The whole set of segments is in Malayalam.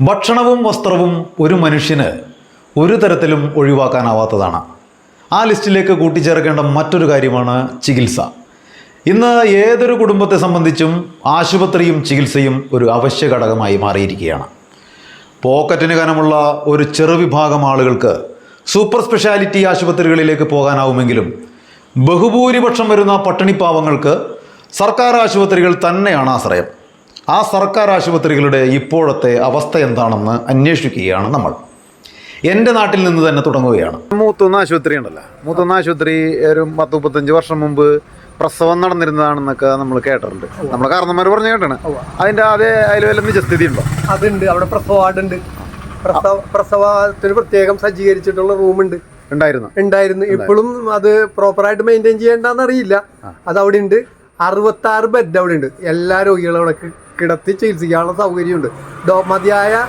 ഭക്ഷണവും വസ്ത്രവും ഒരു മനുഷ്യന് ഒരു തരത്തിലും ഒഴിവാക്കാനാവാത്തതാണ്. ആ ലിസ്റ്റിലേക്ക് കൂട്ടിച്ചേർക്കേണ്ട മറ്റൊരു കാര്യമാണ് ചികിത്സ. ഇന്ന് ഏതൊരു കുടുംബത്തെ സംബന്ധിച്ചും ആശുപത്രിയും ചികിത്സയും ഒരു അവശ്യ ഘടകമായി മാറിയിരിക്കുകയാണ്. പോക്കറ്റിന് കനമുള്ള ഒരു ചെറുവിഭാഗം ആളുകൾക്ക് സൂപ്പർ സ്പെഷ്യാലിറ്റി ആശുപത്രികളിലേക്ക് പോകാനാവുമെങ്കിലും ബഹുഭൂരിപക്ഷം വരുന്ന പട്ടിണിപ്പാവങ്ങൾക്ക് സർക്കാർ ആശുപത്രികൾ തന്നെയാണ് ആശ്രയം. ആ സർക്കാർ ആശുപത്രികളുടെ ഇപ്പോഴത്തെ അവസ്ഥ എന്താണെന്ന് അന്വേഷിക്കുകയാണ് നമ്മൾ. എന്റെ നാട്ടിൽ നിന്ന് തന്നെ തുടങ്ങുകയാണ്. മൂത്തൊന്ന് ആശുപത്രി ഉണ്ടല്ലോ. മൂത്തൊന്ന് ആശുപത്രി ഒരു പത്ത് മുപ്പത്തഞ്ച് വർഷം മുമ്പ് പ്രസവം നടന്നിരുന്നതാണെന്നൊക്കെ നമ്മൾ കേട്ടിട്ടുണ്ട്. നമ്മൾ കാരണന്മാർ പറഞ്ഞു കേട്ടാണ്. അതിന്റെ അതേ അതിൽ വല്ല നിജസ്ഥിതി ഉണ്ടോ? അതുണ്ട്. അവിടെ പ്രസവ വാർഡുണ്ട്. പ്രസവ പ്രസവത്തിന് പ്രത്യേകം സജ്ജീകരിച്ചിട്ടുള്ള റൂമുണ്ട്. ഉണ്ടായിരുന്നു. ഉണ്ടായിരുന്നു. ഇപ്പോഴും അത് പ്രോപ്പറായിട്ട് മെയിന്റെയിൻ ചെയ്യേണ്ടെന്ന് അറിയില്ല. അത് അവിടെ ഉണ്ട് അറുപത്തി ആറ് ബെഡ് അവിടെ ഉണ്ട് എല്ലാ രോഗികളും അവിടെ കിടത്തി ചികിത്സിക്കാനുള്ള സൗകര്യമുണ്ട്. ഡോ മതിയായ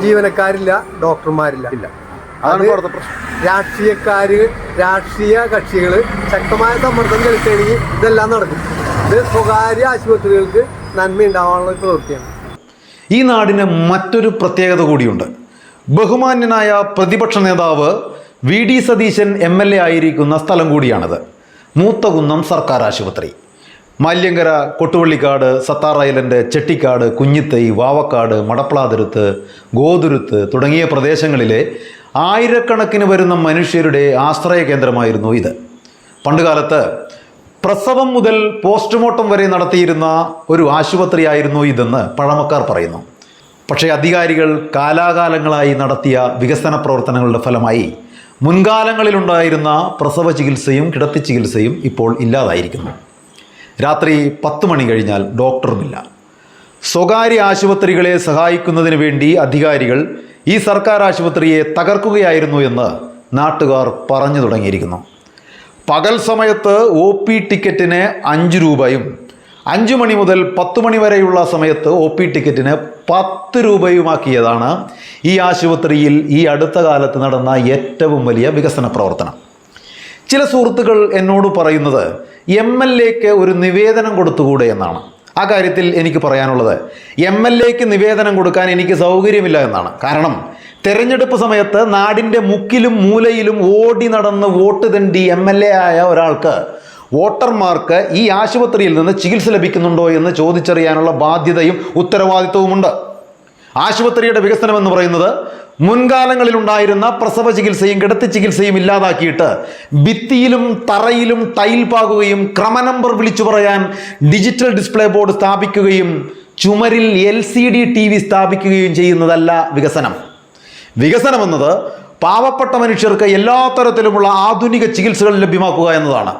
ജീവനക്കാരില്ല ഡോക്ടർമാരില്ല. ഇല്ല. അതാണ് പ്രശ്നം. രാഷ്ട്രീയക്കാര് രാഷ്ട്രീയ കക്ഷികൾ ശക്തമായ സമ്മർദ്ദം ചെലുത്തുകയാണെങ്കിൽ ഇതെല്ലാം നടക്കും. ഇത് സ്വകാര്യ ആശുപത്രികൾക്ക് നന്മ ഉണ്ടാവാനുള്ള ഒരു പ്രവൃത്തിയാണ്. ഈ നാടിന് മറ്റൊരു പ്രത്യേകത കൂടിയുണ്ട്. ബഹുമാന്യനായ പ്രതിപക്ഷ നേതാവ് V D Satheesan M L A ആയിരിക്കുന്ന സ്ഥലം കൂടിയാണിത്. മൂത്തകുന്നം സർക്കാർ ആശുപത്രി. മല്യങ്കര കൊട്ടുവള്ളിക്കാട് സത്താർ ഐലൻഡ് ചെട്ടിക്കാട് കുഞ്ഞിത്തൈ വാവക്കാട് മടപ്ലാതുരുത്ത് ഗോതുരുത്ത് തുടങ്ങിയ പ്രദേശങ്ങളിലെ ആയിരക്കണക്കിന് വരുന്ന മനുഷ്യരുടെ ആശ്രയ കേന്ദ്രമായിരുന്നു ഇത്. പണ്ടുകാലത്ത് പ്രസവം മുതൽ പോസ്റ്റ്മോർട്ടം വരെ നടത്തിയിരുന്ന ഒരു ആശുപത്രിയായിരുന്നു ഇതെന്ന് പഴമക്കാർ പറയുന്നു. പക്ഷേ അധികാരികൾ കാലാകാലങ്ങളായി നടത്തിയ വികസന പ്രവർത്തനങ്ങളുടെ ഫലമായി മുൻകാലങ്ങളിലുണ്ടായിരുന്ന പ്രസവ ചികിത്സയും കിടത്തി ചികിത്സയും ഇപ്പോൾ ഇല്ലാതായിരിക്കുന്നു. രാത്രി പത്ത് മണി കഴിഞ്ഞാൽ ഡോക്ടറുമില്ല. സ്വകാര്യ ആശുപത്രികളെ സഹായിക്കുന്നതിന് വേണ്ടി അധികാരികൾ ഈ സർക്കാർ ആശുപത്രിയെ തകർക്കുകയായിരുന്നു എന്ന് നാട്ടുകാർ പറഞ്ഞു തുടങ്ങിയിരിക്കുന്നു. പകൽ സമയത്ത് ഒ പി ടിക്കറ്റിന് അഞ്ച് രൂപയും അഞ്ച് മണി മുതൽ പത്ത് മണി വരെയുള്ള സമയത്ത് ഒ പി ടിക്കറ്റിന് പത്ത് രൂപയുമാക്കിയതാണ് ഈ ആശുപത്രിയിൽ ഈ അടുത്ത കാലത്ത് നടന്ന ഏറ്റവും വലിയ വികസന പ്രവർത്തനം. ചില സുഹൃത്തുക്കൾ എന്നോട് പറയുന്നത് എം എൽ എക്ക് ഒരു നിവേദനം കൊടുത്തുകൂടെ എന്നാണ്. ആ കാര്യത്തിൽ എനിക്ക് പറയാനുള്ളത് എം എൽ എക്ക് നിവേദനം കൊടുക്കാൻ എനിക്ക് സൗകര്യമില്ല എന്നാണ്. കാരണം തെരഞ്ഞെടുപ്പ് സമയത്ത് നാടിന്റെ മുക്കിലും മൂലയിലും ഓടി നടന്ന് വോട്ട് തണ്ടി എം എൽ എ ആയ ഒരാൾക്ക് വോട്ടർമാർക്ക് ഈ ആശുപത്രിയിൽ നിന്ന് ചികിത്സ ലഭിക്കുന്നുണ്ടോ എന്ന് ചോദിച്ചറിയാനുള്ള ബാധ്യതയും ഉത്തരവാദിത്വവുമുണ്ട്. ആശുപത്രിയുടെ വികസനം എന്ന് പറയുന്നത് മുൻകാലങ്ങളിൽ ഉണ്ടായിരുന്ന പ്രസവ ചികിത്സയും കിടത്തി ചികിത്സയും ഇല്ലാതാക്കിയിട്ട് ഭിത്തിയിലും തറയിലും ടൈൽ പാകുകയും ക്രമനമ്പർ വിളിച്ചു പറയാൻ ഡിജിറ്റൽ ഡിസ്പ്ലേ ബോർഡ് സ്ഥാപിക്കുകയും ചുമരിൽ L C D T V സ്ഥാപിക്കുകയും ചെയ്യുന്നതല്ല വികസനം. വികസനം എന്നത് പാവപ്പെട്ട മനുഷ്യർക്ക് എല്ലാ തരത്തിലുമുള്ള ആധുനിക ചികിത്സകൾ ലഭ്യമാക്കുക എന്നതാണ്.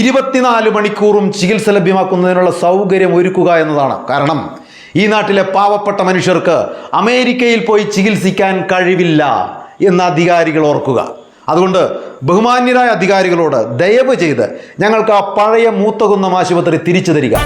ഇരുപത്തിനാല് മണിക്കൂറും ചികിത്സ ലഭ്യമാക്കുന്നതിനുള്ള സൗകര്യം ഒരുക്കുക എന്നതാണ്. കാരണം ഈ നാട്ടിലെ പാവപ്പെട്ട മനുഷ്യർക്ക് അമേരിക്കയിൽ പോയി ചികിത്സിക്കാൻ കഴിവില്ല എന്ന് അധികാരികൾ ഓർക്കുക. അതുകൊണ്ട് ബഹുമാന്യരായ അധികാരികളോട് ദയവ് ചെയ്ത് ഞങ്ങൾക്ക് ആ പഴയ മൂത്തകുന്നം ആശുപത്രി തിരിച്ചു തരിക.